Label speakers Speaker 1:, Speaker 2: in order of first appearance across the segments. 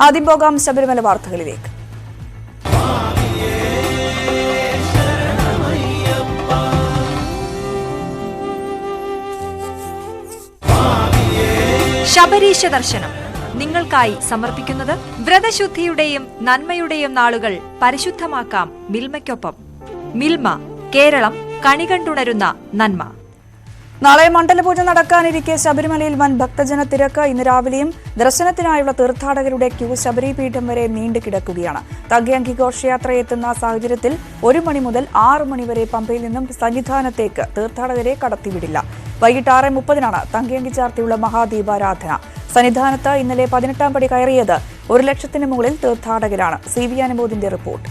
Speaker 1: ആദ്യം പോകാം ശബരിമല വാർത്തകളിലേക്ക്.
Speaker 2: ശബരീശ ദർശനം. നിങ്ങൾക്കായി സമർപ്പിക്കുന്നത് വ്രതശുദ്ധിയുടെയും നന്മയുടെയും നാളുകൾ പരിശുദ്ധമാക്കാം മിൽമയ്ക്കൊപ്പം. മിൽമ കേരളം കണികണ്ടുണരുന്ന നന്മ.
Speaker 1: നാളെ മണ്ഡലപൂജ നടക്കാനിരിക്കെ ശബരിമലയിൽ വൻ ഭക്തജന തിരക്ക്. ഇന്ന് രാവിലെയും ദർശനത്തിനായുള്ള തീർത്ഥാടകരുടെ ക്യൂ ശബരിപീഠം വരെ നീണ്ടു കിടക്കുകയാണ്. തങ്കയങ്കി ഘോഷയാത്ര എത്തുന്ന സാഹചര്യത്തിൽ ഒരു മണി മുതൽ ആറ് മണി വരെ പമ്പയിൽ നിന്നും സന്നിധാനത്തേക്ക് തീർത്ഥാടകരെ കടത്തിവിടില്ല. വൈകിട്ട് ആറ് മുപ്പതിനാണ് തങ്കയങ്കി ചാർത്തിയുള്ള മഹാദീപാരാധന. സന്നിധാനത്ത് ഇന്നലെ പതിനെട്ടാം പടി കയറിയത് ഒരു ലക്ഷത്തിന് മുകളിൽ തീർത്ഥാടകരാണ്. സി വി അനുമോദിന്റെ റിപ്പോർട്ട്.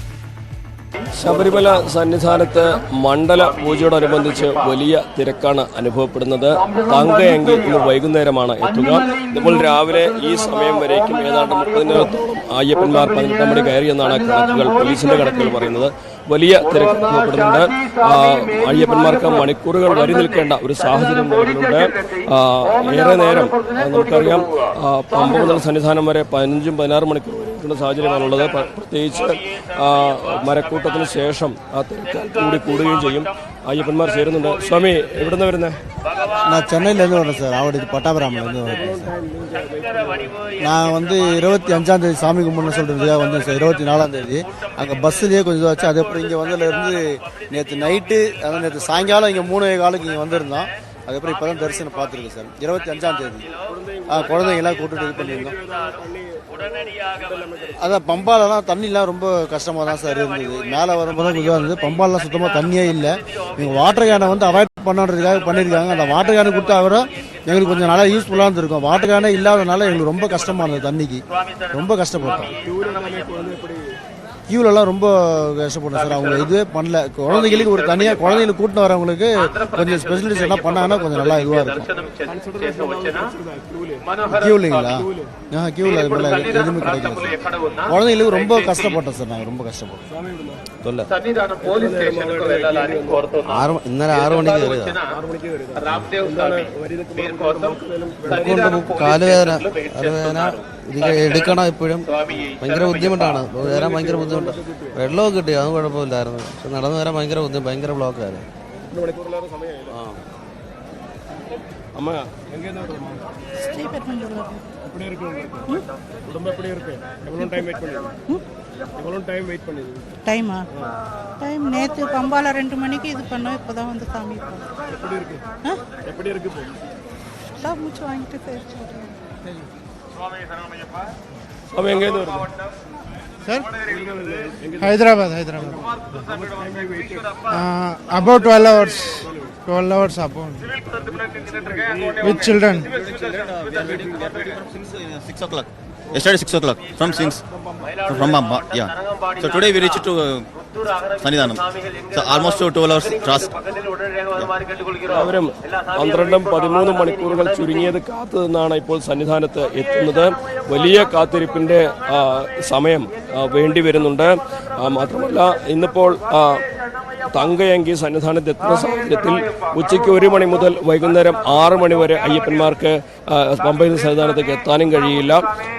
Speaker 3: ശബരിമല സന്നിധാനത്ത് മണ്ഡല പൂജയോടനുബന്ധിച്ച് വലിയ തിരക്കാണ് അനുഭവപ്പെടുന്നത്. തങ്കയങ്കി ഇന്ന് വൈകുന്നേരമാണ് എത്തുക. ഇപ്പോൾ രാവിലെ ഈ സമയം വരേക്കും. ഏതാണ്ട് മുപ്പതിനകത്തോളം അയ്യപ്പന്മാർ പതിനെട്ടാം മണി കയറിയെന്നാണ് കണക്കുകൾ. പോലീസിന്റെ കണക്കുകൾ പറയുന്നത്. വലിയ തിരക്ക് അനുഭവപ്പെടുന്നുണ്ട് അയ്യപ്പന്മാർക്ക് മണിക്കൂറുകൾ വരി നിൽക്കേണ്ട ഒരു സാഹചര്യം നിലവിലുണ്ട് ഏറെ നേരം നമുക്കറിയാം പമ്പ മുതൽ സന്നിധാനം വരെ പതിനഞ്ചും പതിനാറ് മണിക്കൂർ വരെ നിൽക്കുന്ന സാഹചര്യമാണുള്ളത് പ്രത്യേകിച്ച് മരക്കൂട്ടത്തിന് ശേഷം ആ തിരക്ക് കൂടി കൂടുകയും ചെയ്യും. അയ്യപ്പന്മാർ ചേരുന്നുണ്ട് സ്വാമി എവിടുന്ന് വരുന്നത്
Speaker 4: நான் சென்னையிலேருந்து வரேன் சார் ஆவடி பட்டாபுராமிலேருந்து வரேன் சார் நான் வந்து இருபத்தி அஞ்சாம் தேதி சாமி கும்பிட்னு சொல்கிறதுக்காக வந்தேன் சார் இருபத்தி நாலாம் தேதி அங்கே பஸ்ஸுலேயே கொஞ்சம் இதாச்சு அதுக்கப்புறம் இங்கே வந்ததுலேருந்து நேற்று நைட்டு அதான் நேற்று சாயங்காலம் இங்கே மூணு காலுக்கு இங்கே வந்திருந்தோம் அதுக்கப்புறம் இப்போ தான் தரிசனம் பார்த்துருக்கேன் சார் இருபத்தி அஞ்சாம் தேதி ஆ குழந்தைங்களாம் கூட்டிட்டு இது பண்ணியிருந்தோம் அதான் பம்பாலலாம் தண்ணிலாம் ரொம்ப கஷ்டமாக தான் சார் இருந்தது. மேலே வரும்போது கொஞ்சம் இருந்தது பம்பாலலாம் சுத்தமாக தண்ணியே இல்லை. நீங்கள் வாட்டர் கேனை வந்து அவாய்ட் பண்ணுறதுக்காக பண்ணியிருக்காங்க. அந்த வாட்டர் கேனை கொடுத்தா கூட எங்களுக்கு கொஞ்சம் நல்லா யூஸ்ஃபுல்லாக இருந்திருக்கும். வாட்டர் கேனே இல்லாதனால எங்களுக்கு ரொம்ப கஷ்டமாக இருந்தது தண்ணிக்கு. ரொம்ப கஷ்டப்பட்டோம். கியூலெல்லாம் ரொம்ப கஷ்டப்படும் சார். அவங்க இது பண்ணல. குழந்தைகளுக்கு ஒரு தனியாக குழந்தைகளை கூட்டின்னு வரவங்களுக்கு கொஞ்சம் ஸ்பெஷலிஸ்ட் எல்லாம் பண்ணாங்கன்னா கொஞ்சம் நல்லா இதுவாக இருக்கும். கியூலிங்களா ஆ கியூவில் அது போல எதுவுமே கிடைக்கல சார் குழந்தைகளுக்கு ரொம்ப கஷ்டப்பட்டேன் சார் நாங்கள் ரொம்ப
Speaker 5: கஷ்டப்பட்டோம். சொல்ல
Speaker 4: இந்த ఇన్నర ఆరు మణికి వരും
Speaker 5: కాలు వేదన
Speaker 4: కాలు
Speaker 5: వేదన
Speaker 4: ഇത് എടുക്കണം എപ്പോഴും ഭയങ്കര ബുദ്ധിമുട്ടാണ് വരാൻ ഭയങ്കര ബുദ്ധിമുട്ടാണ് വെള്ളമൊക്കെ കിട്ടി അതും കുഴപ്പമില്ലായിരുന്നു പക്ഷെ നടന്നു വരാൻ ഭയങ്കര ബുദ്ധിമുട്ട് ഭയങ്കര ബ്ലോക്കായിരുന്നു
Speaker 6: டைமா டைம் நேற்று பம்பால ரெண்டு மணிக்கு இது பண்ணோம் இப்போதான் வந்து சாமி எப்படி இருக்கு எப்படி இருக்கு மூச்சு வாங்கிட்டு
Speaker 3: பேர் స్వామి ఎంగేదో
Speaker 7: sir? Hyderabad Hyderabad. About twelve hours twelve hours about with children
Speaker 8: six o'clock Yesterday 6 o'clock from since from Bamba. Yeah. So today we reached to uh, almost to twelve hours crossed.
Speaker 3: അവരും പന്ത്രണ്ടും പതിമൂന്നും മണിക്കൂറുകൾ ചുരുങ്ങിയത് കാത്തു നിന്നാണ് ഇപ്പോൾ സന്നിധാനത്ത് എത്തുന്നത് വലിയ കാത്തിരിപ്പിന്റെ സമയം വേണ്ടി വരുന്നുണ്ട് മാത്രമല്ല ഇന്നിപ്പോൾ തങ്കയങ്കി സന്നിധാനത്ത് എത്തുന്ന സാഹചര്യത്തിൽ ഉച്ചയ്ക്ക് ഒരു മണി മുതൽ വൈകുന്നേരം ആറ് മണി വരെ അയ്യപ്പന്മാർക്ക് പമ്പയിൽ നിന്ന് സന്നിധാനത്തേക്ക് എത്താനും കഴിയില്ല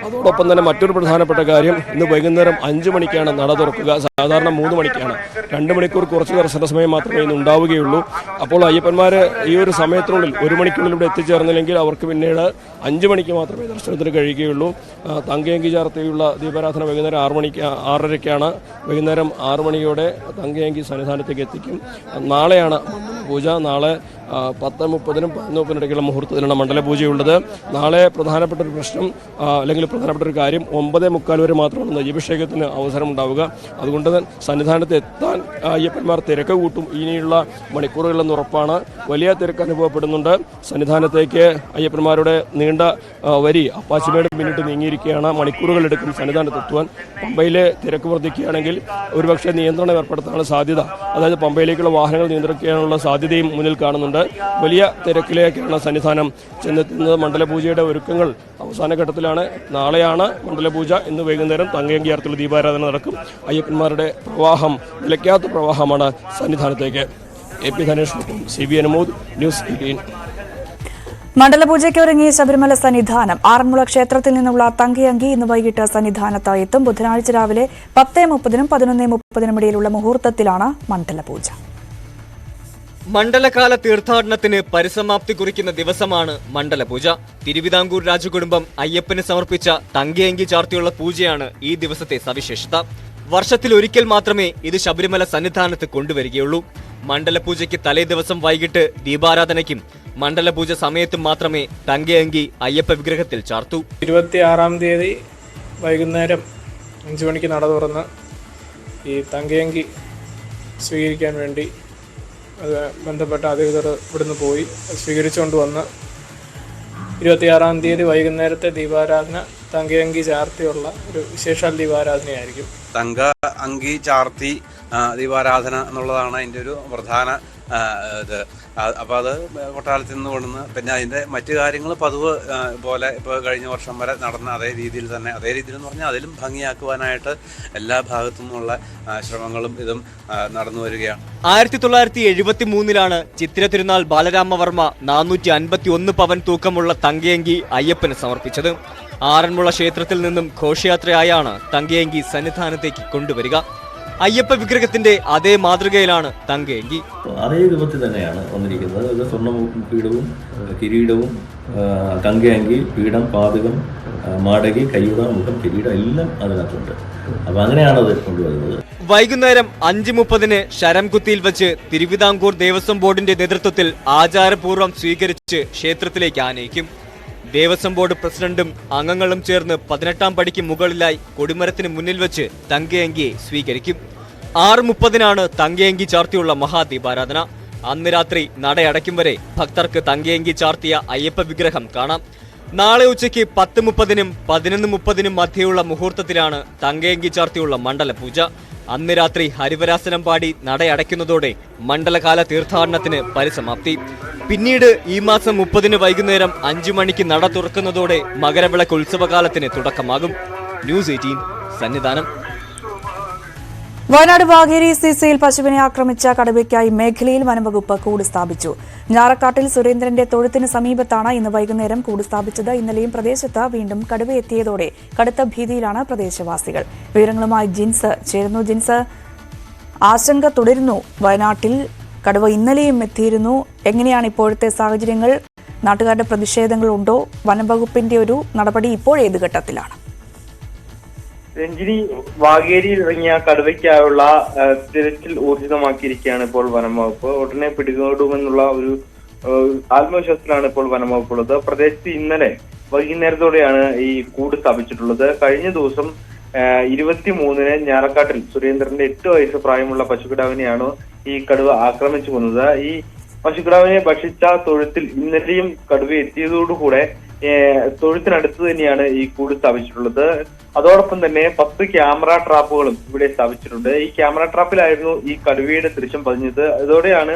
Speaker 3: അതോടൊപ്പം തന്നെ മറ്റൊരു പ്രധാനപ്പെട്ട കാര്യം ഇന്ന് വൈകുന്നേരം അഞ്ച് മണിക്കാണ് നട തുറക്കുക സാധാരണ മൂന്ന് മണിക്കാണ് രണ്ട് മണിക്കൂർ കുറച്ച് ദർശന സമയം മാത്രമേ ഇന്ന് ഉണ്ടാവുകയുള്ളൂ അപ്പോൾ അയ്യപ്പന്മാർ ഈ ഒരു സമയത്തിനുള്ളിൽ ഒരു മണിക്കുള്ളിൽ ഇവിടെ എത്തിച്ചേർന്നില്ലെങ്കിൽ അവർക്ക് പിന്നീട് അഞ്ച് മണിക്ക് മാത്രമേ ദർശനത്തിന് കഴിയുകയുള്ളൂ തങ്കയങ്കി ചാർത്തിയുള്ള ദീപാരാധന വൈകുന്നേരം ആറ് മണിക്ക് ആറരയ്ക്കാണ് വൈകുന്നേരം ആറ് മണിയോടെ തങ്കയങ്കി സന്നിധാനത്തേക്ക് എത്തിക്കും നാളെയാണ് പൂജ. നാളെ പത്ത് മുപ്പതിനും പതിനൊന്ന് മുപ്പതിനിടയ്ക്കുള്ള മുഹൂർത്തത്തിലാണ് മണ്ഡല പൂജയുള്ളത് നാളെ പ്രധാനപ്പെട്ട ഒരു പ്രശ്നം അല്ലെങ്കിൽ പ്രധാനപ്പെട്ട ഒരു കാര്യം ഒമ്പതേ മുക്കാൽ വരെ മാത്രമാണ് നയ്യഭിഷേകത്തിന് അവസരമുണ്ടാവുക. അതുകൊണ്ട് സന്നിധാനത്ത് എത്താൻ അയ്യപ്പന്മാർ തിരക്ക് കൂട്ടും. ഇനിയുള്ള മണിക്കൂറുകളെന്ന് ഉറപ്പാണ്. വലിയ തിരക്ക് അനുഭവപ്പെടുന്നുണ്ട്. സന്നിധാനത്തേക്ക് അയ്യപ്പന്മാരുടെ നീണ്ട വരി അപ്പാച്ചിമേട് പിന്നിട്ട് നീങ്ങിയിരിക്കുകയാണ്. മണിക്കൂറുകൾ എടുക്കും സന്നിധാനത്ത് എത്തുവാൻ. പമ്പയിലെ തിരക്ക് വർദ്ധിക്കുകയാണെങ്കിൽ ഒരുപക്ഷെ നിയന്ത്രണം ഏർപ്പെടുത്താനുള്ള സാധ്യത അതായത് പമ്പയിലേക്കുള്ള വാഹനങ്ങൾ നിയന്ത്രിക്കാനുള്ള സാധ്യതയും മുന്നിൽ കാണുന്നുണ്ട്. വലിയ തിരക്കിലേക്കാണ് സന്നിധാനം ചെന്നെത്തുന്നത്. മണ്ഡലപൂജയുടെ ഒരുക്കങ്ങൾ അവസാന ഘട്ടത്തിലാണ്. നാളെയാണ് മണ്ഡലപൂജ ഇന്ന് വൈകുന്നേരം തങ്കയങ്കിയാർത്തിൽ ദീപാരാധന നടക്കും. അയ്യപ്പന്മാരുടെ പ്രവാഹം നിലയ്ക്കാത്ത പ്രവാഹമാണ് സന്നിധാനത്തേക്ക്. A P Dhanesh C B Anumod news eighteen.
Speaker 1: മണ്ഡലപൂജയ്ക്ക് ഒരുങ്ങിയ ശബരിമല സന്നിധാനം. ആറന്മുള ക്ഷേത്രത്തിൽ നിന്നുള്ള തങ്കയങ്കി ഇന്ന് വൈകിട്ട് സന്നിധാനത്തായി എത്തും ബുധനാഴ്ച രാവിലെ പത്തേ മുപ്പതിനും പതിനൊന്നേ മുപ്പതിനും ഇടയിലുള്ള മുഹൂർത്തത്തിലാണ് മണ്ഡലപൂജ
Speaker 9: മണ്ഡലകാല തീർത്ഥാടനത്തിന് പരിസമാപ്തി കുറിക്കുന്ന ദിവസമാണ് മണ്ഡലപൂജ. തിരുവിതാംകൂർ രാജകുടുംബം അയ്യപ്പന് സമർപ്പിച്ച തങ്കയങ്കി ചാർത്തിയുള്ള പൂജയാണ് ഈ ദിവസത്തെ സവിശേഷത. വർഷത്തിൽ ഒരിക്കൽ മാത്രമേ ഇത് ശബരിമല സന്നിധാനത്ത് കൊണ്ടുവരികയുള്ളൂ. മണ്ഡലപൂജയ്ക്ക് തലേ ദിവസം വൈകിട്ട് ദീപാരാധനയ്ക്കും മണ്ഡലപൂജ സമയത്തും മാത്രമേ തങ്കയങ്കി അയ്യപ്പ വിഗ്രഹത്തിൽ ചാർത്തു.
Speaker 10: ഇരുപത്തിയാറാം തീയതി വൈകുന്നേരം അഞ്ചു മണിക്ക് നട തുറന്ന് ഈ തങ്കയങ്കി സ്വീകരിക്കാൻ വേണ്ടി അത് ബന്ധപ്പെട്ട അധികൃതർ ഇവിടുന്ന് പോയി. സ്വീകരിച്ചുകൊണ്ട് വന്ന് ഇരുപത്തിയാറാം തീയതി വൈകുന്നേരത്തെ ദീപാരാധന തങ്കയങ്കി ചാർത്തിയുള്ള ഒരു വിശേഷാൽ ദീപാരാധനയായിരിക്കും.
Speaker 11: തങ്ക അങ്കി ചാർത്തി ദീപാരാധന എന്നുള്ളതാണ് അതിന്റെ ഒരു പ്രധാന ഇത്. അപ്പോൾ അത് കൊട്ടാരത്തിൽ നിന്ന് കൊണ്ടുവന്ന് പിന്നെ അതിന്റെ മറ്റു കാര്യങ്ങൾ പതിവ് പോലെ ഇപ്പോൾ കഴിഞ്ഞ വർഷം വരെ നടന്ന അതേ രീതിയിൽ തന്നെ അതേ രീതിയിൽ എന്ന് പറഞ്ഞാൽ അതിലും ഭംഗിയാക്കുവാനായിട്ട് എല്ലാ ഭാഗത്തു നിന്നുള്ള ശ്രമങ്ങളും ഇതും നടന്നു വരികയാണ്.
Speaker 9: ആയിരത്തി തൊള്ളായിരത്തി എഴുപത്തി മൂന്നിലാണ് ചിത്തിര തിരുനാൾ ബാലരാമവർമ്മ നാനൂറ്റി അൻപത്തി ഒന്ന് പവൻ തൂക്കമുള്ള തങ്കയങ്കി അയ്യപ്പന് സമർപ്പിച്ചത്. ആറന്മുള ക്ഷേത്രത്തിൽ നിന്നും ഘോഷയാത്രയായാണ് തങ്കയങ്കി സന്നിധാനത്തേക്ക് കൊണ്ടുവരിക. അയ്യപ്പ വിഗ്രഹത്തിന്റെ അതേ മാതൃകയിലാണ് തങ്കേങ്കി.
Speaker 12: അതേ രൂപത്തിൽ തന്നെയാണ് വന്നിരിക്കുന്നത്. സ്വർണ പീഠവും കിരീടവും തങ്കയങ്കി പീഠം പാതകം മാടകി കയ്യുട മുഖം കിരീടം എല്ലാം അതിനകത്തുണ്ട്. അപ്പൊ അങ്ങനെയാണ് അത് കൊണ്ടുവരുന്നത്.
Speaker 9: വൈകുന്നേരം അഞ്ച് മുപ്പതിന് ശരംകുത്തിയിൽ വെച്ച് തിരുവിതാംകൂർ ദേവസ്വം ബോർഡിന്റെ നേതൃത്വത്തിൽ ആചാരപൂർവം സ്വീകരിച്ച് ക്ഷേത്രത്തിലേക്ക് ആനയിക്കും. ദേവസ്വം ബോർഡ് പ്രസിഡന്റും അംഗങ്ങളും ചേർന്ന് പതിനെട്ടാം പടിക്ക് മുകളിലായി കൊടിമരത്തിന് മുന്നിൽ വെച്ച് തങ്കയങ്കിയെ സ്വീകരിക്കും. ആറ് മുപ്പതിനാണ് തങ്കയങ്കി ചാർത്തിയുള്ള മഹാദീപാരാധന. അന്ന് രാത്രി നടയടയ്ക്കും വരെ ഭക്തർക്ക് തങ്കയങ്കി ചാർത്തിയ അയ്യപ്പ വിഗ്രഹം കാണാം. നാളെ ഉച്ചയ്ക്ക് പത്ത് മുപ്പതിനും പതിനൊന്ന് മുപ്പതിനും മധ്യയുള്ള മുഹൂർത്തത്തിലാണ് തങ്കയങ്കി ചാർത്തിയുള്ള മണ്ഡലപൂജ. അന്ന് രാത്രി ഹരിവരാസനം പാടി നടയടയ്ക്കുന്നതോടെ മണ്ഡലകാല തീർത്ഥാടനത്തിന് പരിസമാപ്തി. പിന്നീട് ഈ മാസം മുപ്പതിന് വൈകുന്നേരം അഞ്ചു മണിക്ക് നട തുറക്കുന്നതോടെ മകരവിളക്ക് ഉത്സവകാലത്തിന് തുടക്കമാകും. News eighteen Sannidhanam.
Speaker 1: Wayanad Vageri സിസിയിൽ പശുവിനെ ആക്രമിച്ച കടുവയ്ക്കായി മേഖലയിൽ വനംവകുപ്പ് കൂട് സ്ഥാപിച്ചു. ഞാറക്കാട്ടിൽ സുരേന്ദ്രന്റെ തൊഴുത്തിന് സമീപത്താണ് ഇന്ന് വൈകുന്നേരം കൂട് സ്ഥാപിച്ചത്. ഇന്നലെയും പ്രദേശത്ത് വീണ്ടും കടുവയെത്തിയതോടെ കടുത്ത ഭീതിയിലാണ് പ്രദേശവാസികൾ. വിവരങ്ങളുമായി ജിൻസ് ചേരുന്നു. ജിൻസ് ആശങ്ക തുടരുന്നു. വയനാട്ടിൽ കടുവ ഇന്നലെയും എത്തിയിരുന്നു. എങ്ങനെയാണ് ഇപ്പോഴത്തെ സാഹചര്യങ്ങൾ? നാട്ടുകാരുടെ പ്രതിഷേധങ്ങളുണ്ടോ? വനംവകുപ്പിന്റെ ഒരു നടപടി ഇപ്പോഴേത് ഘട്ടത്തിലാണ്.
Speaker 13: രഞ്ജിനി വാഗേരിയിൽ ഇറങ്ങിയ കടുവയ്ക്കായുള്ള തിരച്ചിൽ ഊർജിതമാക്കിയിരിക്കുകയാണ് ഇപ്പോൾ വനം വകുപ്പ്. ഉടനെ പിടികൂടുമെന്നുള്ള ഒരു ആത്മവിശ്വാസത്തിലാണ് ഇപ്പോൾ വനം വകുപ്പ് ഉള്ളത് പ്രദേശത്ത് ഇന്നലെ വൈകുന്നേരത്തോടെയാണ് ഈ കൂട് സ്ഥാപിച്ചിട്ടുള്ളത്. കഴിഞ്ഞ ദിവസം ഇരുപത്തി മൂന്നിന് ഞാറക്കാട്ടിൽ സുരേന്ദ്രന്റെ എട്ട് വയസ്സ് പ്രായമുള്ള പശുക്കിടാവിനെയാണ് ഈ കടുവ ആക്രമിച്ചു കൊന്നത്. ഈ പശുക്കിടാവിനെ ഭക്ഷിച്ച തൊഴുത്തിൽ ഇന്നലെയും കടുവ എത്തിയതോടുകൂടെ തൊഴുത്തിനടുത്ത് തന്നെയാണ് ഈ കൂട് സ്ഥാപിച്ചിട്ടുള്ളത്. അതോടൊപ്പം തന്നെ പത്ത് ക്യാമറ ട്രാപ്പുകളും ഇവിടെ സ്ഥാപിച്ചിട്ടുണ്ട്. ഈ ക്യാമറ ട്രാപ്പിലായിരുന്നു ഈ കടുവയുടെ ദൃശ്യം പതിഞ്ഞത്. അതോടെയാണ്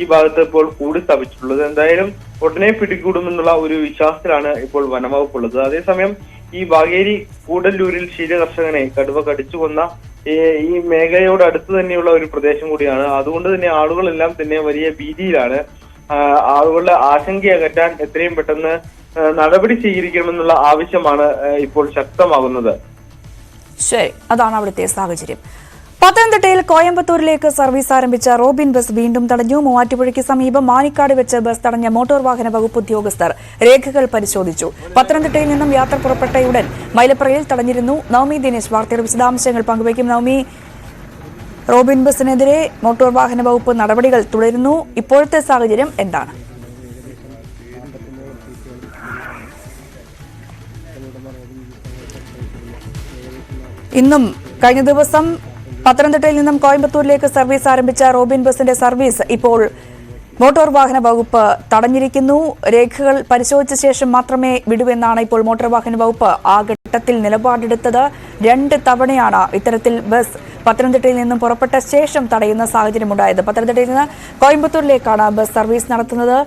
Speaker 13: ഈ ഭാഗത്ത് ഇപ്പോൾ കൂട് സ്ഥാപിച്ചിട്ടുള്ളത്. എന്തായാലും ഉടനെ പിടികൂടുമെന്നുള്ള ഒരു വിശ്വാസത്തിലാണ് ഇപ്പോൾ വനംവകുപ്പ് ഉള്ളത് അതേസമയം ഈ വാഗേരി കൂടല്ലൂരിൽ ശീലകർഷകനെ കടുവ കടിച്ചു കൊന്ന ഈ മേഖലയോട് അടുത്ത് തന്നെയുള്ള ഒരു പ്രദേശം കൂടിയാണ്. അതുകൊണ്ട് തന്നെ ആളുകളെല്ലാം തന്നെ വലിയ ഭീതിയിലാണ്. ആളുകളുടെ ആശങ്ക അകറ്റാൻ എത്രയും പെട്ടെന്ന് നടപടി സ്വീകരിക്കണമെന്നുള്ള ആവശ്യമാണ് ഇപ്പോൾ ശക്തമാകുന്നത്
Speaker 1: ശരി അതാണ് അവിടുത്തെ സാഹചര്യം. പത്തനംതിട്ടയിൽ കോയമ്പത്തൂരിലേക്ക് സർവീസ് ആരംഭിച്ച റോബിൻ ബസ് വീണ്ടും തടഞ്ഞു. മൂവാറ്റുപുഴയ്ക്ക് സമീപം മാനിക്കാട് വെച്ച് ബസ് തടഞ്ഞ മോട്ടോർ വാഹന വകുപ്പ് ഉദ്യോഗസ്ഥർ രേഖകൾ പരിശോധിച്ചു. പത്തനംതിട്ടയിൽ നിന്നും യാത്ര പുറപ്പെട്ടയുടൻ മൈലപ്രയിൽ തടഞ്ഞിരുന്നു നവമി ദിനേശ്. വാർത്തയുടെ വിശദാംശങ്ങൾ പങ്കുവയ്ക്കും നവമി. റോബിൻ ബസിനെതിരെ മോട്ടോർ വാഹന വകുപ്പ് നടപടികൾ തുടരുന്നു. ഇപ്പോഴത്തെ സാഹചര്യം എന്താണ്? ഇന്നും കഴിഞ്ഞ ദിവസം പത്തനംതിട്ടയിൽ നിന്നും കോയമ്പത്തൂരിലേക്ക് സർവീസ് ആരംഭിച്ച റോബിൻ ബസിന്റെ സർവീസ് ഇപ്പോൾ മോട്ടോർ വാഹന വകുപ്പ് തടഞ്ഞിരിക്കുന്നു. രേഖകൾ പരിശോധിച്ച ശേഷം മാത്രമേ വിടുവെന്നാണ് ഇപ്പോൾ മോട്ടോർ വാഹന വകുപ്പ് ആ ഘട്ടത്തിൽ നിലപാടെടുത്തത്. രണ്ട് തവണയാണ് ഇത്തരത്തിൽ ബസ് പത്തനംതിട്ടയിൽ നിന്നും പുറപ്പെട്ട ശേഷം തടയുന്ന സാഹചര്യമുണ്ടായത് പത്തനംതിട്ടയിൽ നിന്ന് കോയമ്പത്തൂരിലേക്കാണ് ബസ് സർവീസ് നടത്തുന്നത്.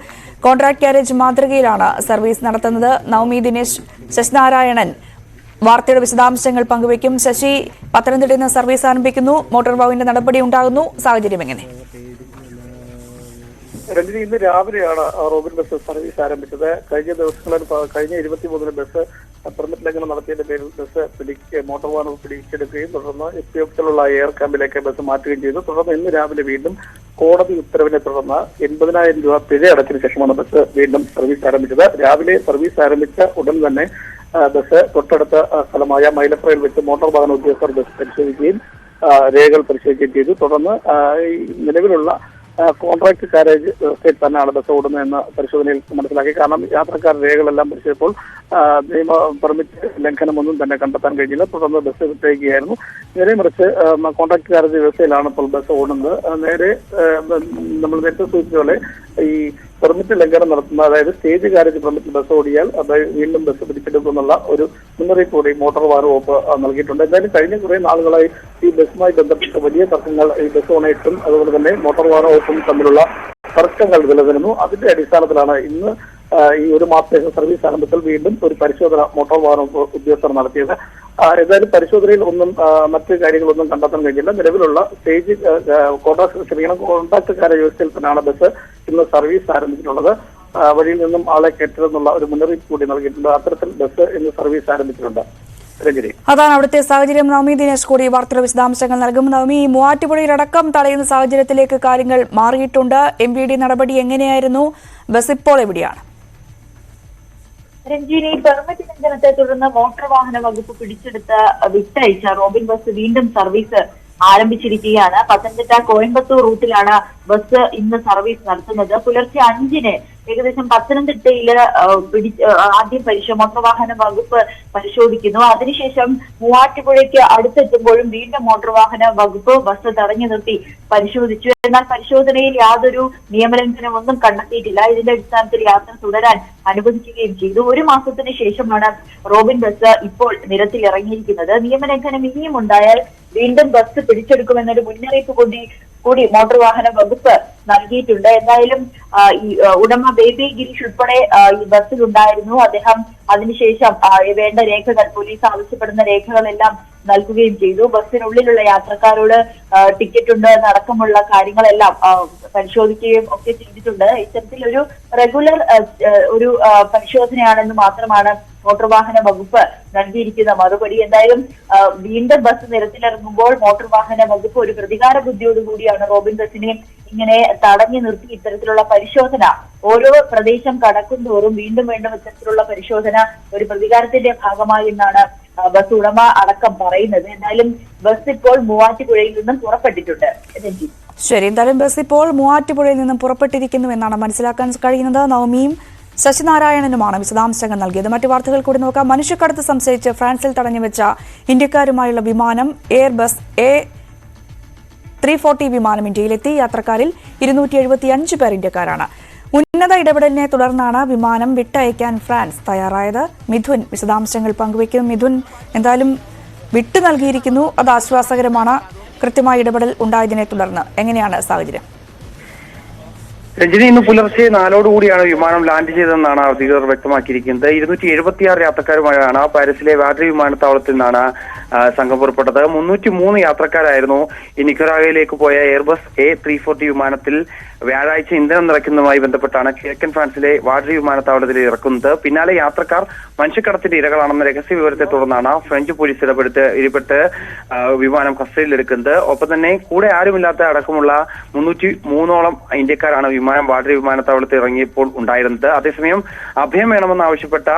Speaker 1: കോൺട്രാക്ട് കാരേജ് മാതൃകയിലാണ് സർവീസ് നടത്തുന്നത്. നവമി ദിനേശ് ശശിനാരായണൻ വാർത്തയുടെ വിശദാംശങ്ങൾ പങ്കുവയ്ക്കും. ശശി പത്തനംതിട്ടയിൽ നിന്ന് സർവീസ് ആരംഭിക്കുന്നു. മോട്ടോർ വാഹന നടപടി ഉണ്ടാകുന്നു. സാഹചര്യം എങ്ങനെ?
Speaker 14: രഞ്ജിനി ഇന്ന് രാവിലെയാണ് റോബിൻ ബസ് സർവീസ് ആരംഭിച്ചത്. കഴിഞ്ഞ ദിവസങ്ങളിൽ കഴിഞ്ഞ ഇരുപത്തിമൂന്നിന് ബസ് പെർമിറ്റ് ലംഘനം നടത്തിയതിന്റെ പേരിൽ ബസ് പിടിക്ക് മോട്ടോർ വാഹനം പിടിച്ചെടുക്കുകയും തുടർന്ന് എസ് പി ഓഫീസിലുള്ള എയർ ക്യാമ്പിലേക്ക് ബസ് മാറ്റുകയും ചെയ്തു. തുടർന്ന് ഇന്ന് രാവിലെ വീണ്ടും കോടതി ഉത്തരവിനെ തുടർന്ന് എൺപതിനായിരം രൂപ പിഴ അടച്ചതിനു ശേഷമാണ് ബസ് വീണ്ടും സർവീസ് ആരംഭിച്ചത്. രാവിലെ സർവീസ് ആരംഭിച്ച ഉടൻ തന്നെ ബസ് തൊട്ടടുത്ത സ്ഥലമായ മൈലപ്രയിൽ വെച്ച് മോട്ടോർ വാഹന ഉദ്യോഗസ്ഥർ ബസ് പരിശോധിക്കുകയും രേഖകൾ പരിശോധിക്കുകയും ചെയ്തു. തുടർന്ന് നിലവിലുള്ള കോൺട്രാക്ട് കാരേജ് വ്യവസ്ഥയിൽ തന്നെയാണ് ബസ് ഓടുന്നതെന്ന് പരിശോധനയിൽ മനസ്സിലാക്കി. കാരണം യാത്രക്കാർ രേഖകളെല്ലാം പരിശോധിച്ചപ്പോൾ നിയമ പെർമിറ്റ് ലംഘനമൊന്നും തന്നെ കണ്ടെത്താൻ കഴിഞ്ഞില്ല. തുടർന്ന് ബസ് വിട്ടയക്കുകയായിരുന്നു. നേരെ മറിച്ച് കോൺട്രാക്ട് കാരേജ് വ്യവസ്ഥയിലാണ് ഇപ്പോൾ ബസ് ഓടുന്നത്. നേരെ നമ്മൾ നേരത്തെ സൂചിപ്പിച്ച പോലെ ഈ പെർമിറ്റ് ലംഘനം നടത്തുന്ന അതായത് സ്റ്റേജ് കാരേജ് പെർമിറ്റ് ബസ് ഓടിയാൽ അത് വീണ്ടും ബസ് പിടിച്ചെടുക്കുമെന്നുള്ള ഒരു മുന്നറിയിപ്പ് കൂടി മോട്ടോർ വാഹന വകുപ്പ് നൽകിയിട്ടുണ്ട്. എന്തായാലും കഴിഞ്ഞ കുറെ നാളുകളായി ഈ ബസ്സുമായി ബന്ധപ്പെട്ട് വലിയ തർക്കങ്ങൾ ഈ ബസ് ഓണേറ്റും അതുപോലെ തന്നെ മോട്ടോർ വാഹന വകുപ്പും തമ്മിലുള്ള തർക്കങ്ങൾ നിലനിന്നു അതിന്റെ അടിസ്ഥാനത്തിലാണ് ഇന്ന് ഈ ഒരു മാസത്തേക്ക് സർവീസ് ആരംഭത്തിൽ വീണ്ടും ഒരു പരിശോധന മോട്ടോർ വാഹന ഉദ്യോഗസ്ഥർ നടത്തിയത്. ഏതായാലും പരിശോധനയിൽ ഒന്നും മറ്റ് കാര്യങ്ങളൊന്നും കണ്ടെത്താൻ കഴിഞ്ഞില്ല. നിലവിലുള്ള സ്റ്റേജ് കോൺട്രാക്ട് ക്ഷമിക്കണം കോൺട്രാക്ട് വ്യവസ്ഥയിൽ തന്നെയാണ് ബസ് ഇന്ന് സർവീസ് ആരംഭിച്ചിട്ടുള്ളത്. വഴിയിൽ നിന്നും ആളെ കയറ്റരുതെന്നുള്ള ഒരു മുന്നറിയിപ്പ് കൂടി നൽകിയിട്ടുണ്ട്. അത്തരത്തിൽ ബസ് ഇന്ന് സർവീസ് ആരംഭിച്ചിട്ടുണ്ട്.
Speaker 1: അതാണ് അവിടുത്തെ സാഹചര്യം. നവമി ദിനേശ് കൂടി വാർത്തയുടെ വിശദാംശങ്ങൾ നൽകും. നവമി മൂവാറ്റുപുഴയിലടക്കം തടയുന്ന സാഹചര്യത്തിലേക്ക് കാര്യങ്ങൾ മാറിയിട്ടുണ്ട്. എം നടപടി എങ്ങനെയായിരുന്നു? ബസ് ഇപ്പോൾ എവിടെയാണ്?
Speaker 15: രഞ്ജിനി പെർമിറ്റ് ലംഘനത്തെ തുടർന്ന് മോട്ടോർ വാഹന വകുപ്പ് പിടിച്ചെടുത്ത് വിട്ടയച്ച റോബിൻ ബസ് വീണ്ടും സർവീസ് ആരംഭിച്ചിരിക്കുകയാണ്. പത്തനംതിട്ട കോയമ്പത്തൂർ റൂട്ടിലാണ് ബസ് ഇന്ന് സർവീസ് നടത്തുന്നത്. പുലർച്ചെ അഞ്ചിന് ഏകദേശം പത്തനംതിട്ടയിൽ ആ, പിടി ആദ്യം പരിശോ മോട്ടോർ വാഹന വകുപ്പ് പരിശോധിക്കുന്നു. അതിനുശേഷം മൂവാറ്റുപുഴയ്ക്ക് അടുത്തെത്തുമ്പോഴും വീണ്ടും മോട്ടോർ വാഹന വകുപ്പ് ബസ് തടഞ്ഞു നിർത്തി പരിശോധിച്ചു. എന്നാൽ പരിശോധനയിൽ യാതൊരു നിയമലംഘനം ഒന്നും കണ്ടെത്തിയിട്ടില്ല. ഇതിന്റെ അടിസ്ഥാനത്തിൽ യാത്ര തുടരാൻ അനുവദിക്കുകയും ചെയ്തു. ഒരു മാസത്തിന് ശേഷമാണ് റോബിൻ ബസ് ഇപ്പോൾ നിരത്തിൽ ഇറങ്ങിയിരിക്കുന്നത് നിയമലംഘനം ഇനിയും ഉണ്ടായാൽ വീണ്ടും ബസ് പിടിച്ചെടുക്കുമെന്നൊരു മുന്നറിയിപ്പ് കൂടി കൂടി മോട്ടോർ വാഹന വകുപ്പ് നൽകിയിട്ടുണ്ട്. എന്തായാലും ഈ ഉടമ ബേബി ഗിരീഷ് ഉൾപ്പെടെ ഈ ബസ്സിലുണ്ടായിരുന്നു. അദ്ദേഹം അതിനുശേഷം വേണ്ട രേഖകൾ പോലീസ് ആവശ്യപ്പെടുന്ന രേഖകളെല്ലാം നൽകുകയും ചെയ്തു. ബസ്സിനുള്ളിലുള്ള യാത്രക്കാരോട് ടിക്കറ്റ് ഉണ്ട് എന്നടക്കമുള്ള കാര്യങ്ങളെല്ലാം പരിശോധിക്കുകയും ഒക്കെ ചെയ്തിട്ടുണ്ട്. ഇത്തരത്തിൽ ഒരു റെഗുലർ ഒരു പരിശോധനയാണെന്ന് മാത്രമാണ് മോട്ടോർ വാഹന വകുപ്പ് നൽകിയിരിക്കുന്ന മറുപടി എന്തായാലും വീണ്ടും ബസ് നിരത്തിലിറങ്ങുമ്പോൾ മോട്ടോർ വാഹന വകുപ്പ് ഒരു പ്രതികാര ബുദ്ധിയോടുകൂടിയാണ് റോബിൻ ബസിനെ ഇങ്ങനെ തടഞ്ഞു നിർത്തി ഇത്തരത്തിലുള്ള പരിശോധന. ഓരോ പ്രദേശം കടക്കും തോറും വീണ്ടും വീണ്ടും ഇത്തരത്തിലുള്ള പരിശോധന ഒരു പ്രതികാരത്തിന്റെ ഭാഗമായി എന്നാണ് ബസ് ഉടമ അടക്കം പറയുന്നത്. എന്തായാലും ബസ് ഇപ്പോൾ മൂവാറ്റുപുഴയിൽ നിന്നും പുറപ്പെട്ടിട്ടുണ്ട്. രഞ്ജിത്ത്
Speaker 1: ശരി എന്തായാലും ബസ് ഇപ്പോൾ മൂവാറ്റുപുഴയിൽ നിന്നും പുറപ്പെട്ടിരിക്കുന്നു എന്നാണ് മനസ്സിലാക്കാൻ കഴിയുന്നത്. നവമിയും ശശിനാരായണനുമാണ് വിശദാംശങ്ങൾ നൽകിയത്. മറ്റു വാർത്തകൾ കൂടി നോക്കാം. മനുഷ്യക്കടത്ത് സംശയിച്ച് ഫ്രാൻസിൽ തടഞ്ഞു വെച്ച ഇന്ത്യക്കാരുമായുള്ള വിമാനം Airbus A three forty വിമാനം ഇന്ത്യയിലെത്തി. യാത്രക്കാരിൽ ഇരുന്നൂറ്റി എഴുപത്തി അഞ്ച് പേർ ഇന്ത്യക്കാരാണ്. ഉന്നത ഇടപെടലിനെ തുടർന്നാണ് വിമാനം വിട്ടയക്കാൻ ഫ്രാൻസ് തയ്യാറായത്. മിഥുൻ വിശദാംശങ്ങൾ പങ്കുവയ്ക്കും. മിഥുൻ എന്തായാലും വിട്ടു നൽകിയിരിക്കുന്നു. അത് ആശ്വാസകരമാണ്. കൃത്യമായ ഇടപെടൽ ഉണ്ടായതിനെ തുടർന്ന് എങ്ങനെയാണ് സാഹചര്യം?
Speaker 16: രഞ്ജിനി ഇന്ന് പുലർച്ചെ നാലോടുകൂടിയാണ് വിമാനം ലാൻഡ് ചെയ്തതെന്നാണ് അധികൃതർ വ്യക്തമാക്കിയിരിക്കുന്നത്. ഇരുന്നൂറ്റി എഴുപത്തിയാറ് യാത്രക്കാരുമായാണ് പാരീസിലെ വാദ്രി വിമാനത്താവളത്തിൽ നിന്നാണ് സംഘം പുറപ്പെട്ടത്. മുന്നൂറ്റി മൂന്ന് യാത്രക്കാരായിരുന്നു നിക്കറാഗയിലേക്ക് പോയ എയർബസ് എ ത്രീ ഫോർട്ടി വിമാനത്തിൽ വ്യാഴാഴ്ച ഇന്ധനം നിറയ്ക്കുന്നതുമായി ബന്ധപ്പെട്ടാണ് കിഴക്കൻ ഫ്രാൻസിലെ വാഡ്രി വിമാനത്താവളത്തിൽ ഇറക്കുന്നത്. പിന്നാലെ യാത്രക്കാർ മനുഷ്യക്കടത്തിന്റെ ഇരകളാണെന്ന രഹസ്യ വിവരത്തെ തുടർന്നാണ് ഫ്രഞ്ച് പോലീസ് ഇടപെടുത്ത് ഇടപെട്ട് വിമാനം വിമാനം കസ്റ്റഡിയിലെടുക്കുന്നത്. ഒപ്പം തന്നെ കൂടെ ആരുമില്ലാത്ത അടക്കമുള്ള മുന്നൂറ്റി മൂന്നോളം ഇന്ത്യക്കാരാണ് വിമാനം വാദ്രി വിമാനത്താവളത്തിൽ ഇറങ്ങിയപ്പോൾ ഉണ്ടായിരുന്നത്. അതേസമയം അഭയം വേണമെന്ന് ആവശ്യപ്പെട്ട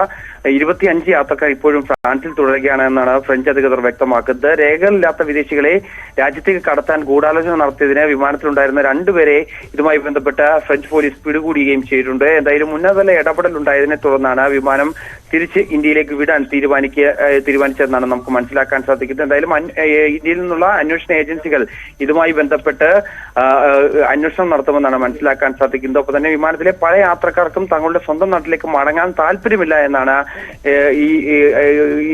Speaker 16: ഇരുപത്തിയഞ്ച് യാത്രക്കാർ ഇപ്പോഴും ഫ്രാൻസിൽ തുടരുകയാണ് എന്നാണ് ഫ്രഞ്ച് അധികൃതർ വ്യക്തമാക്കുന്നത്. രേഖകളില്ലാത്ത വിദേശികളെ രാജ്യത്തേക്ക് കടത്താൻ ഗൂഢാലോചന നടത്തിയതിന് വിമാനത്തിലുണ്ടായിരുന്ന രണ്ടുപേരെ ഇതുമായി ബന്ധപ്പെട്ട ഫ്രഞ്ച് പോലീസ് പിടികൂടുകയും ചെയ്തിട്ടുണ്ട്. എന്തായാലും ഉന്നതതല ഇടപെടൽ ഉണ്ടായതിനെ തുടർന്നാണ് വിമാനം തിരിച്ച് ഇന്ത്യയിലേക്ക് വിടാൻ തീരുമാനിക്കുക തീരുമാനിച്ചതെന്നാണ് നമുക്ക് മനസ്സിലാക്കാൻ സാധിക്കുന്നത്. എന്തായാലും ഇന്ത്യയിൽ നിന്നുള്ള അന്വേഷണ ഏജൻസികൾ ഇതുമായി ബന്ധപ്പെട്ട് അന്വേഷണം നടത്തുമെന്നാണ് മനസ്സിലാക്കാൻ സാധിക്കുന്നത്. ഒപ്പം തന്നെ വിമാനത്തിലെ പല യാത്രക്കാർക്കും തങ്ങളുടെ സ്വന്തം നാട്ടിലേക്ക് മടങ്ങാൻ താല്പര്യമില്ല എന്നാണ് ഈ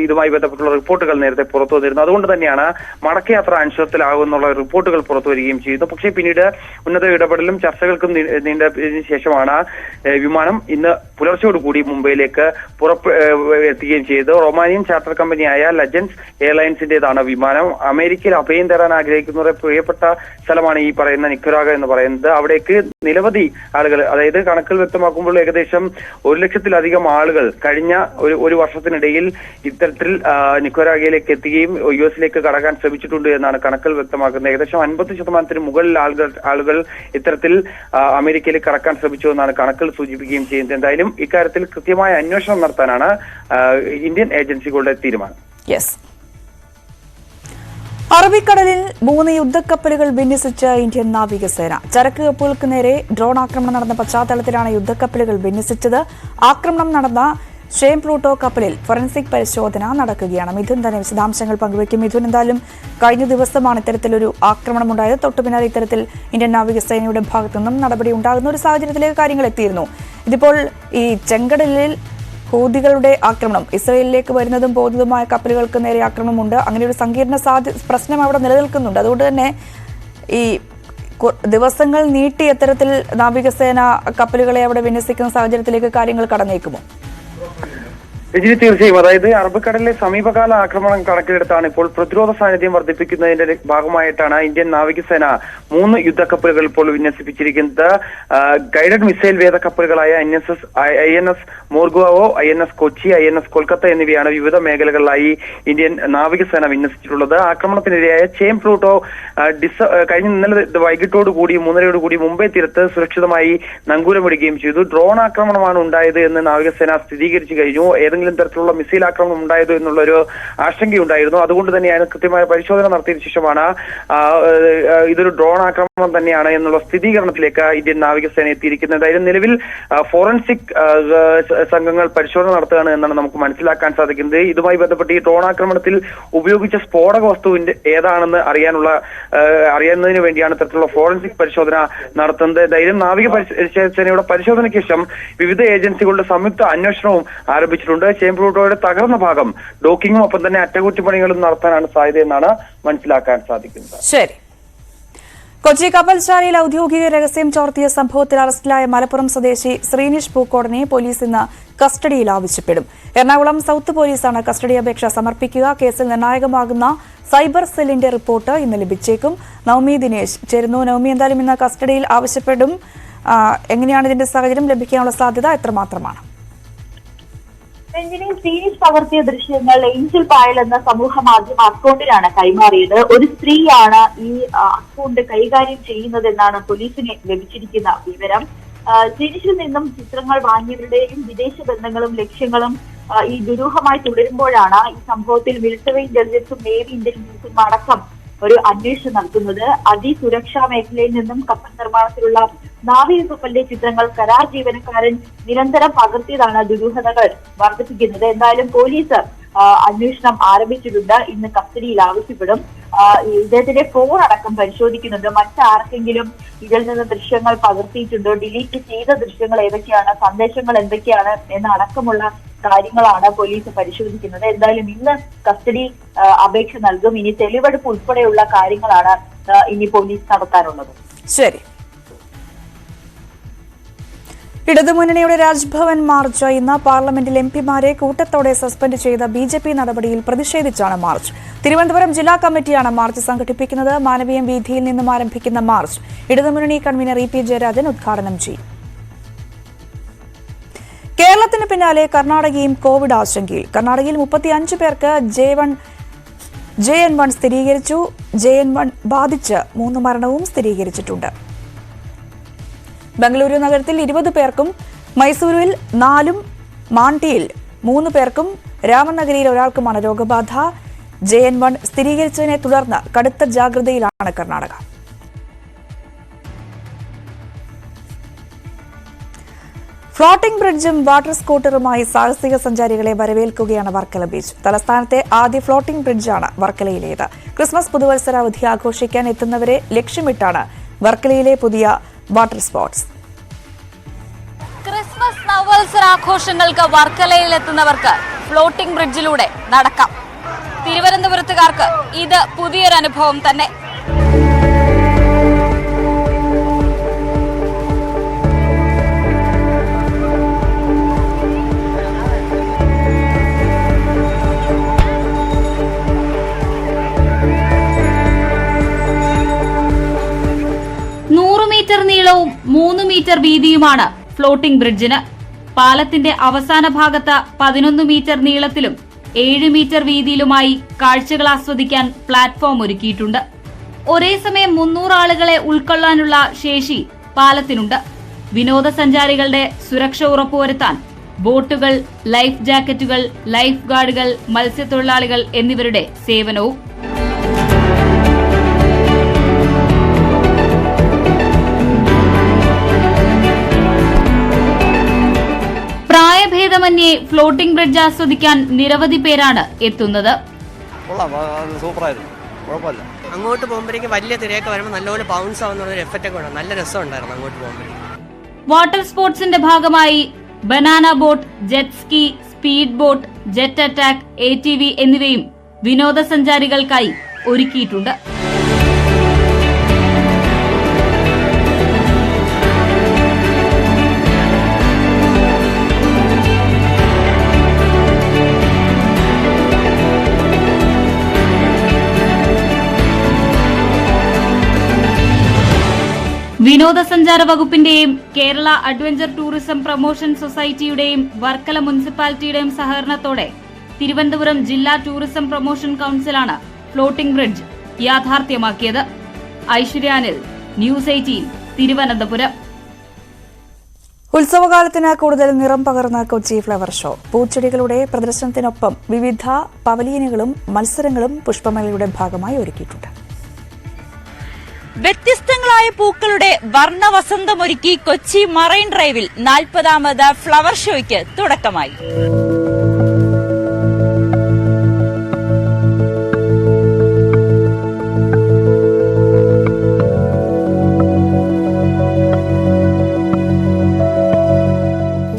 Speaker 16: ഇതുമായി ബന്ധപ്പെട്ടുള്ള റിപ്പോർട്ടുകൾ നേരത്തെ പുറത്തു വന്നിരുന്നു. അതുകൊണ്ട് തന്നെയാണ് മടക്കയാത്ര അനിശ്ചിതത്തിലാകുന്നുള്ള റിപ്പോർട്ടുകൾ പുറത്തു വരികയും ചെയ്തു. പക്ഷേ പിന്നീട് ഉന്നത ഇടപെടലും ചർച്ചകൾക്കും നീണ്ടതിന് ശേഷമാണ് വിമാനം ഇന്ന് പുലർച്ചയോടുകൂടി മുംബൈയിലേക്ക് പുറപ്പെ എത്തുകയും ചെയ്തു. റൊമാനിയൻ ചാർട്ടർ കമ്പനിയായ ലജൻസ് എയർലൈൻസിന്റേതാണ് വിമാനം. അമേരിക്കയിൽ അഭയം തരാൻ ആഗ്രഹിക്കുന്നവരെ പ്രിയപ്പെട്ട സ്ഥലമാണ് ഈ പറയുന്ന നിക്കുരാഗ എന്ന് പറയുന്നത്. അവിടേക്ക് നിരവധി ആളുകൾ അതായത് കണക്കിൽ വ്യക്തമാക്കുമ്പോൾ ഏകദേശം ഒരു ലക്ഷത്തിലധികം ആളുകൾ കഴിഞ്ഞ ഒരു ഒരു വർഷത്തിനിടയിൽ ഇത്തരത്തിൽ നിക്കുരാഗയിലേക്ക് എത്തുകയും യു എസിലേക്ക് കടക്കാൻ ശ്രമിച്ചിട്ടുണ്ട് എന്നാണ് കണക്കിൽ വ്യക്തമാക്കുന്നത്. ഏകദേശം അൻപത് ശതമാനത്തിന് മുകളിൽ ആളുകൾ ആളുകൾ ഇത്തരത്തിൽ അമേരിക്കയിലേക്ക് കടക്കാൻ ശ്രമിച്ചു എന്നാണ് കണക്കിൽ സൂചിപ്പിക്കുകയും ചെയ്യുന്നത്. എന്തായാലും ഇക്കാര്യത്തിൽ കൃത്യമായ അന്വേഷണം നടത്താനാണ് ഇന്ത്യൻ ഏജൻസികളുടെ തീരുമാനം.
Speaker 1: അറബിക്കടലിൽ മൂന്ന് യുദ്ധക്കപ്പലുകൾ വിന്യസിച്ച ഇന്ത്യൻ നാവികസേന. ചരക്ക് കപ്പലുകൾക്ക് നേരെ ഡ്രോൺ ആക്രമണം നടന്ന പശ്ചാത്തലത്തിലാണ് യുദ്ധക്കപ്പലുകൾ വിന്യസിച്ചത്. ആക്രമണം നടന്ന ഷേം പ്ലൂട്ടോ കപ്പലിൽ ഫോറൻസിക് പരിശോധന നടക്കുകയാണ്. മിഥുൻ തന്നെ വിശദാംശങ്ങൾ പങ്കുവയ്ക്കും. മിഥുൻ എന്തായാലും കഴിഞ്ഞ ദിവസമാണ് ഇത്തരത്തിലൊരു ആക്രമണം ഉണ്ടായത് തൊട്ടു പിന്നാലെ ഇത്തരത്തിൽ ഇന്ത്യൻ നാവികസേനയുടെ ഭാഗത്തു നിന്നും നടപടി ഉണ്ടാകുന്ന ഒരു സാഹചര്യത്തിലേക്ക് കാര്യങ്ങൾ എത്തിയിരുന്നു. ഇതിപ്പോൾ ഈ ചെങ്കടലിൽ ഹൂതികളുടെ ആക്രമണം ഇസ്രയേലിലേക്ക് വരുന്നതും പോകുന്നതുമായ കപ്പലുകൾക്ക് നേരെ ആക്രമണമുണ്ട്. അങ്ങനെ ഒരു സങ്കീർണ സാധ്യ പ്രശ്നം അവിടെ നിലനിൽക്കുന്നുണ്ട്. അതുകൊണ്ട് തന്നെ ഈ ദിവസങ്ങൾ നീട്ടി എത്തരത്തിൽ നാവികസേന കപ്പലുകളെ അവിടെ വിന്യസിക്കുന്ന സാഹചര്യത്തിലേക്ക് കാര്യങ്ങൾ കടന്നേക്കുമോ?
Speaker 16: രജനി തീർച്ചയായും. അതായത് അറബിക്കടലിലെ സമീപകാല ആക്രമണം കണക്കിലെടുത്താണ് ഇപ്പോൾ പ്രതിരോധ സാന്നിധ്യം വർദ്ധിപ്പിക്കുന്നതിന്റെ ഭാഗമായിട്ടാണ് ഇന്ത്യൻ നാവികസേന മൂന്ന് യുദ്ധക്കപ്പലുകൾ ഇപ്പോൾ വിന്യസിപ്പിച്ചിരിക്കുന്നത്. ഗൈഡഡ് മിസൈൽ വേദ കപ്പലുകളായ N S S I N S Mormugao I N S Kochi I N S Kolkata എന്നിവയാണ് വിവിധ മേഖലകളിലായി ഇന്ത്യൻ നാവികസേന വിന്യസിച്ചിട്ടുള്ളത്. ആക്രമണത്തിനിരയായ ചേം പ്ലൂട്ടോ ഡിസ കഴിഞ്ഞ ഇന്നലെ വൈകിട്ടോടുകൂടി മൂന്നരയോടുകൂടി മുംബൈ തീരത്ത് സുരക്ഷിതമായി നങ്കൂരമിടുകയും ചെയ്തു. ഡ്രോൺ ആക്രമണമാണ് ഉണ്ടായത് എന്ന് നാവികസേന സ്ഥിരീകരിച്ചു കഴിഞ്ഞു. ഏതെങ്കിലും തരത്തിലുള്ള മിസൈൽ ആക്രമണം ഉണ്ടായതോ എന്നുള്ളൊരു ആശങ്കയുണ്ടായിരുന്നു. അതുകൊണ്ട് തന്നെയാണ് കൃത്യമായ പരിശോധന നടത്തിയതിനു ശേഷമാണ് ഇതൊരു ഡ്രോൺ ആക്രമണം തന്നെയാണ് എന്നുള്ള സ്ഥിരീകരണത്തിലേക്ക് ഇന്ത്യൻ നാവികസേന എത്തിയിരിക്കുന്നത്. എന്തായാലും നിലവിൽ ഫോറൻസിക് സംഘങ്ങൾ പരിശോധന നടത്തുകയാണ് എന്നാണ് നമുക്ക് മനസ്സിലാക്കാൻ സാധിക്കുന്നത്. ഇതുമായി ബന്ധപ്പെട്ട് ഈ ഡ്രോൺ ആക്രമണത്തിൽ ഉപയോഗിച്ച സ്ഫോടക വസ്തുവിന്റെ ഏതാണെന്ന് അറിയാനുള്ള അറിയുന്നതിന് വേണ്ടിയാണ് ഇത്തരത്തിലുള്ള ഫോറൻസിക് പരിശോധന നടത്തുന്നത്. ധൈര്യം നാവിക പരിശോധനയുടെ പരിശോധനയ്ക്ക് ശേഷം വിവിധ ഏജൻസികളുടെ സംയുക്ത അന്വേഷണവും ആരംഭിച്ചിട്ടുണ്ട്. ചേംപ്ലൂട്ടോയുടെ തകർന്ന ഭാഗം ഡോക്കിങ്ങും ഒപ്പം തന്നെ അറ്റകുറ്റപ്പണികളും നടത്താനാണ് സാധ്യതയെന്നാണ് മനസ്സിലാക്കാൻ സാധിക്കുന്നത്.
Speaker 1: ശരി. കൊച്ചി കപ്പൽശാലയിൽ ഔദ്യോഗിക രഹസ്യം ചോർത്തിയ സംഭവത്തിൽ അറസ്റ്റിലായ മലപ്പുറം സ്വദേശി ശ്രീനിഷ് പൂക്കോടനെ പോലീസ് ഇന്ന് കസ്റ്റഡിയിൽ ആവശ്യപ്പെടും. എറണാകുളം സൗത്ത് പോലീസാണ് കസ്റ്റഡി അപേക്ഷ സമർപ്പിക്കുക. കേസിൽ നിർണായകമാകുന്ന സൈബർ സെല്ലിന്റെ റിപ്പോർട്ട് ഇന്ന് ലഭിച്ചേക്കും. നവമി ദിനേശ് ചേരുന്നു. നവമി എന്തായാലും ഇന്ന് കസ്റ്റഡിയിൽ ആവശ്യപ്പെടും. എങ്ങനെയാണ് ഇതിന്റെ സാഹചര്യം? ലഭിക്കാനുള്ള സാധ്യത എത്രമാത്രമാണ്?
Speaker 15: രഞ്ജിനി സീരീസ് പകർത്തിയ ദൃശ്യങ്ങൾ ഏഞ്ചൽ പായൽ എന്ന സമൂഹ മാധ്യമ അക്കൗണ്ടിലാണ് കൈമാറിയത്. ഒരു സ്ത്രീയാണ് ഈ അക്കൗണ്ട് കൈകാര്യം ചെയ്യുന്നതെന്നാണ് പോലീസിന് ലഭിച്ചിരിക്കുന്ന വിവരം. സീരീസിൽ നിന്നും ചിത്രങ്ങൾ വാങ്ങിയവരുടെയും വിദേശ ബന്ധങ്ങളും ലക്ഷ്യങ്ങളും ഈ ദുരൂഹമായി തുടരുമ്പോഴാണ് ഈ സംഭവത്തിൽ മിലിറ്ററി ഇന്റലിജൻസും നേവി ഇന്റലിജൻസും അടക്കം ഒരു അന്വേഷണം നടത്തുന്നത്. അതിസുരക്ഷാ മേഖലയിൽ നിന്നും കപ്പൽ നിർമ്മാണത്തിലുള്ള നാവിക കപ്പലിന്റെ ചിത്രങ്ങൾ കരാർ ജീവനക്കാരൻ നിരന്തരം പകർത്തിയതാണ് ദുരൂഹതകൾ വർദ്ധിപ്പിക്കുന്നത്. എന്തായാലും പോലീസ് അന്വേഷണം ആരംഭിച്ചിട്ടുണ്ട്. ഇന്ന് കസ്റ്റഡിയിൽ ആവശ്യപ്പെടും. ഇദ്ദേഹത്തിന്റെ ഫോൺ അടക്കം പരിശോധിക്കുന്നുണ്ട്. മറ്റാർക്കെങ്കിലും ഇതിൽ നിന്ന് ദൃശ്യങ്ങൾ പകർത്തിയിട്ടുണ്ടോ? ഡിലീറ്റ് ചെയ്ത ദൃശ്യങ്ങൾ ഏതൊക്കെയാണ്? സന്ദേശങ്ങൾ എന്തൊക്കെയാണ്? എന്ന അടക്കമുള്ള കാര്യങ്ങളാണ് പോലീസ് പരിശോധിക്കുന്നത്. എന്തായാലും ഇന്ന് കസ്റ്റഡി അപേക്ഷ നൽകും. ഇനി തെളിവെടുപ്പ് ഉൾപ്പെടെയുള്ള കാര്യങ്ങളാണ് ഇനി പോലീസ് നടത്താനുള്ളത്.
Speaker 1: ശരി. ഇടതുമുന്നണിയുടെ രാജ്ഭവൻ മാർച്ച് ഇന്ന് പാർലമെന്റിൽ എം പിമാരെ കൂട്ടത്തോടെ സസ്പെൻഡ് ചെയ്ത ബി ജെ പി നടപടിയിൽ പ്രതിഷേധിച്ചാണ് മാർച്ച്. തിരുവനന്തപുരം ജില്ലാ കമ്മിറ്റിയാണ് മാർച്ച് സംഘടിപ്പിക്കുന്നത്. മാനവീയം വീതിയിൽ നിന്നും ആരംഭിക്കുന്ന മാർച്ച്. ഇടതുമുന്നണി കൺവീനർ ഇ പി ജയരാജൻ ഉദ്ഘാടനം ചെയ്യും. കേരളത്തിന് പിന്നാലെ കർണാടകയും കോവിഡ് ആശങ്കയിൽ. കർണാടകയിൽ മുപ്പത്തിയഞ്ച് പേർക്ക് J one J N one സ്ഥിരീകരിച്ചു. ജെ എൻ വൺ ബാധിച്ച് മൂന്ന് മരണവും സ്ഥിരീകരിച്ചിട്ടുണ്ട്. ബംഗളൂരു നഗരത്തിൽ ഇരുപത് പേർക്കും മൈസൂരുവിൽ നാലും മാണ്ടിയിൽ മൂന്ന് പേർക്കും രാമനഗരിയിൽ ഒരാൾക്കുമാണ് രോഗബാധ. ജെ എൻ വൺ സ്ഥിരീകരിച്ചതിനെ തുടർന്ന് കടുത്ത ജാഗ്രതയിലാണ് കർണാടക. ഫ്ലോട്ടിംഗ് ബ്രിഡ്ജും വാട്ടർ സ്കൂട്ടറുമായി സാഹസിക സഞ്ചാരികളെ വരവേൽക്കുകയാണ് വർക്കല ബീച്ച്. തലസ്ഥാനത്തെ ആദ്യ ഫ്ലോട്ടിംഗ് ബ്രിഡ്ജാണ് വർക്കലയിലേത്. ക്രിസ്മസ് പുതുവത്സരാവധി ആഘോഷിക്കാൻ എത്തുന്നവരെ ലക്ഷ്യമിട്ടാണ് വർക്കലയിലെ പുതിയ വാട്ടർ സ്പോർട്സ്.
Speaker 17: ക്രിസ്മസ് നവത്സരാഘോഷങ്ങൾക്ക് വർക്കലയിലെത്തുന്നവർക്ക് ഫ്ലോട്ടിംഗ് ബ്രിഡ്ജിലൂടെ നടക്കാം. തിരുവനന്തപുരത്തുകാർക്ക് ഇത് പുതിയൊരു അനുഭവം തന്നെ.
Speaker 18: മീറ്റർ നീളവും മൂന്ന് മീറ്റർ വീതിയുമാണ് ഫ്ലോട്ടിംഗ് ബ്രിഡ്ജിന് പാലത്തിന്റെ അവസാന ഭാഗത്ത് പതിനൊന്ന് മീറ്റർ നീളത്തിലും ഏഴ് മീറ്റർ വീതിയിലുമായി കാഴ്ചകൾ ആസ്വദിക്കാൻ പ്ലാറ്റ്ഫോം ഒരുക്കിയിട്ടുണ്ട്. ഒരേ സമയം മുന്നൂറ് ആളുകളെ ഉൾക്കൊള്ളാനുള്ള ശേഷി പാലത്തിനുണ്ട്. വിനോദസഞ്ചാരികളുടെ സുരക്ഷ ഉറപ്പുവരുത്താൻ ബോട്ടുകൾ ലൈഫ് ജാക്കറ്റുകൾ ലൈഫ് ഗാർഡുകൾ മത്സ്യത്തൊഴിലാളികൾ എന്നിവരുടെ സേവനവും. പ്രായഭേദമന്യേ ഫ്ലോട്ടിംഗ് ബ്രിഡ്ജ് ആസ്വദിക്കാൻ നിരവധി പേരാണ് എത്തുന്നത്.
Speaker 19: സൂപ്പറായിരുന്നു. കുഴപ്പമില്ല. അങ്ങോട്ട് പോകുമ്പോഴേക്കും വലിയ തിരയൊക്കെ വരുമ്പോൾ നല്ലപോലെ ബൗൺസ് ആവുന്ന ഒരു എഫക്റ്റ് ഒക്കെ നല്ല രസമുണ്ടായിരുന്നു അങ്ങോട്ട് പോകുമ്പോഴേക്കും.
Speaker 18: വാട്ടർ സ്പോർട്സിന്റെ ഭാഗമായി banana boat jet ski speed boat jet attack A T V എന്നിവയും വിനോദസഞ്ചാരികൾക്കായി ഒരുക്കിയിട്ടുണ്ട്. വിനോദസഞ്ചാര വകുപ്പിന്റെയും കേരള അഡ്വഞ്ചർ ടൂറിസം പ്രൊമോഷൻ സൊസൈറ്റിയുടെയും വർക്കല മുനിസിപ്പാലിറ്റിയുടെയും സഹകരണത്തോടെ തിരുവനന്തപുരം ജില്ലാ ടൂറിസം പ്രൊമോഷൻ കൌൺസിലാണ് floating bridge യാഥാർത്ഥ്യമാക്കിയത്. Aishwarya Anil news eighteen Thiruvananthapuram.
Speaker 1: ഉത്സവകാലത്തിന് കൂടുതൽ നിറം പകർന്ന കൊച്ചി ഫ്ലവർ ഷോ. പൂച്ചെടികളുടെ പ്രദർശനത്തിനൊപ്പം വിവിധ പവലിയനുകളും മത്സരങ്ങളും പുഷ്പമേളയുടെ ഭാഗമായി ഒരുക്കിയിട്ടുണ്ട്.
Speaker 17: വ്യത്യസ്തങ്ങളായ പൂക്കളുടെ വർണ വസന്തമൊരുക്കി കൊച്ചി മറൈൻ ഡ്രൈവിൽ നാൽപ്പതാമത് ഫ്ലവർ ഷോയ്ക്ക് തുടക്കമായി.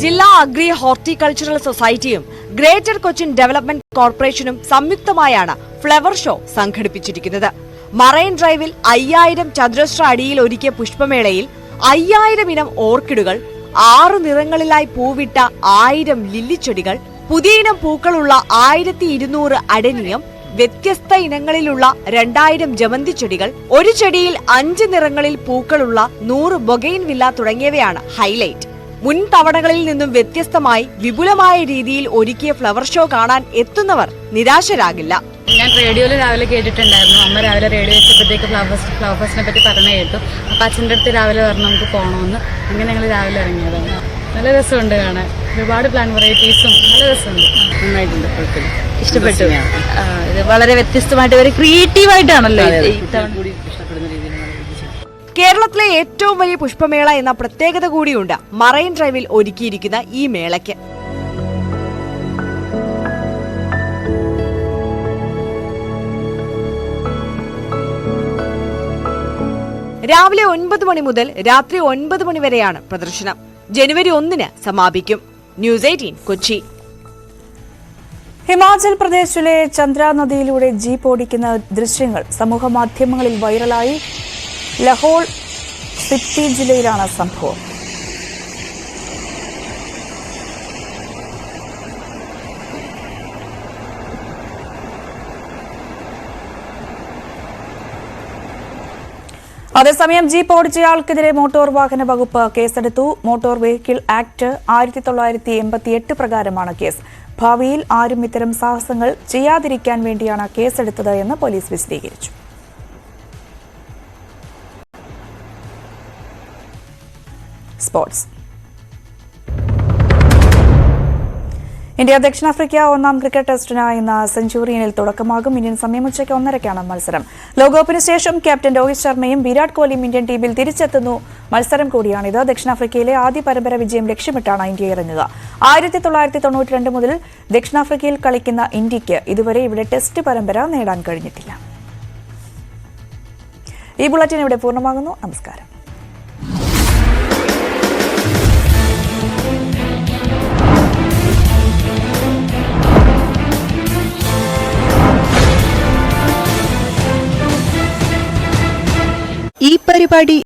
Speaker 20: ജില്ലാ അഗ്രി ഹോർട്ടിക്കൾച്ചറൽ സൊസൈറ്റിയും ഗ്രേറ്റർ കൊച്ചിൻ ഡെവലപ്മെന്റ് കോർപ്പറേഷനും സംയുക്തമായാണ് ഫ്ലവർ ഷോ സംഘടിപ്പിച്ചിരിക്കുന്നത്. മറൈൻ ഡ്രൈവിൽ അയ്യായിരം ചതുരശ്ര അടിയിൽ ഒരുക്കിയ പുഷ്പമേളയിൽ അയ്യായിരം ഇനം ഓർക്കിഡുകൾ ആറു നിറങ്ങളിലായി പൂവിട്ട ആയിരം ലില്ലിച്ചെടികൾ പുതിയ ഇനം പൂക്കളുള്ള ആയിരത്തി ഇരുന്നൂറ് അഡനിയം വ്യത്യസ്ത ഇനങ്ങളിലുള്ള രണ്ടായിരം ജമന്തി ചെടികൾ ഒരു ചെടിയിൽ അഞ്ച് നിറങ്ങളിൽ പൂക്കളുള്ള നൂറ് ബൊഗൈൻ വില്ല തുടങ്ങിയവയാണ് ഹൈലൈറ്റ്. മുൻ തവണകളിൽ നിന്നും വ്യത്യസ്തമായി വിപുലമായ രീതിയിൽ ഒരുക്കിയ ഫ്ലവർ ഷോ കാണാൻ എത്തുന്നവർ നിരാശരാകില്ല.
Speaker 21: ഞാൻ റേഡിയോയിൽ രാവിലെ കേട്ടിട്ടുണ്ടായിരുന്നു. അമ്മ രാവിലെ റേഡിയോ വെച്ചപ്പോഴത്തേക്ക് ഫ്ലവേഴ്സ് ഫ്ലവേഴ്സിനെ പറ്റി പറഞ്ഞു കേട്ടു. അപ്പം അച്ഛന്റെ അടുത്ത് രാവിലെ പറഞ്ഞു നമുക്ക് പോകണമെന്ന് അങ്ങനെ ഞങ്ങൾ രാവിലെ ഇറങ്ങിയതാണ് നല്ല രസമുണ്ട് കാണാൻ. ഒരുപാട് പ്ലാൻ വെറൈറ്റീസും നല്ല രസമുണ്ട്. നന്നായിട്ടുണ്ട്. ഇഷ്ടപ്പെട്ടു. ഇത് വളരെ വ്യത്യസ്തമായിട്ട് ഒരു ക്രിയേറ്റീവ് ആയിട്ടാണല്ലോ ഇഷ്ടപ്പെടുന്ന ഇത്തവണ
Speaker 20: കേരളത്തിലെ ഏറ്റവും വലിയ പുഷ്പമേള എന്ന പ്രത്യേകത കൂടിയുണ്ട് മറൈൻ ഡ്രൈവിൽ ഒരുക്കിയിരിക്കുന്ന ഈ മേളയ്ക്ക്. രാവിലെ ഒൻപത് മണി മുതൽ രാത്രി ഒൻപത് മണി വരെയാണ് പ്രദർശനം. ജനുവരി ഒന്നിന് സമാപിക്കും. News eighteen Kochi.
Speaker 1: ഹിമാചൽ പ്രദേശിലെ ചന്ദ്ര നദിയിലൂടെ ജീപ്പ് ഓടിക്കുന്ന ദൃശ്യങ്ങൾ സമൂഹ മാധ്യമങ്ങളിൽ വൈറലായി. ലഹോൾ സിറ്റി ജില്ലയിലാണ് സംഭവം. അതേസമയം ജീപ്പ് ഓടിച്ചയാൾക്കെതിരെ മോട്ടോർ വാഹന വകുപ്പ് കേസെടുത്തു. മോട്ടോർ വെഹിക്കിൾ ആക്ട് ആയിരത്തി തൊള്ളായിരത്തി എൺപത്തി എട്ട് പ്രകാരമാണ് കേസ്. ഭാവിയിൽ ആരും ഇത്തരം സാഹസങ്ങൾ ചെയ്യാതിരിക്കാൻ വേണ്ടിയാണ് കേസെടുത്തത് എന്ന് പോലീസ് വിശദീകരിച്ചു. സ്പോർട്സ്. ഇന്ത്യ ദക്ഷിണാഫ്രിക്ക ഒന്നാം ക്രിക്കറ്റ് ടെസ്റ്റിന് ഇന്ന് സെഞ്ചുറിയനിൽ തുടക്കമാകും. ഇന്ത്യൻ സമയം ഉച്ചയ്ക്ക് ഒന്നരയ്ക്കാണ് മത്സരം. ലോകകപ്പിന് ശേഷം ക്യാപ്റ്റൻ രോഹിത് ശർമ്മയും വിരാട് കോഹ്ലിയും ഇന്ത്യൻ ടീമിൽ തിരിച്ചെത്തുന്നു. മത്സരം കൂടിയാണിത് ദക്ഷിണാഫ്രിക്കയിലെ ആദ്യ പരമ്പര വിജയം ലക്ഷ്യമിട്ടാണ് ഇന്ത്യ ഇറങ്ങുക. ആയിരത്തി തൊള്ളായിരത്തി തൊണ്ണൂറ്റി രണ്ട് മുതൽ ദക്ഷിണാഫ്രിക്കയിൽ കളിക്കുന്ന ഇന്ത്യയ്ക്ക് ഇതുവരെ ഇവിടെ ടെസ്റ്റ് പരമ്പര നേടാൻ കഴിഞ്ഞിട്ടില്ല. ഈ ബുള്ളറ്റിൻ ഇവിടെ പൂർണമാകുന്നു. നമസ്കാരം.
Speaker 2: പരിപാടി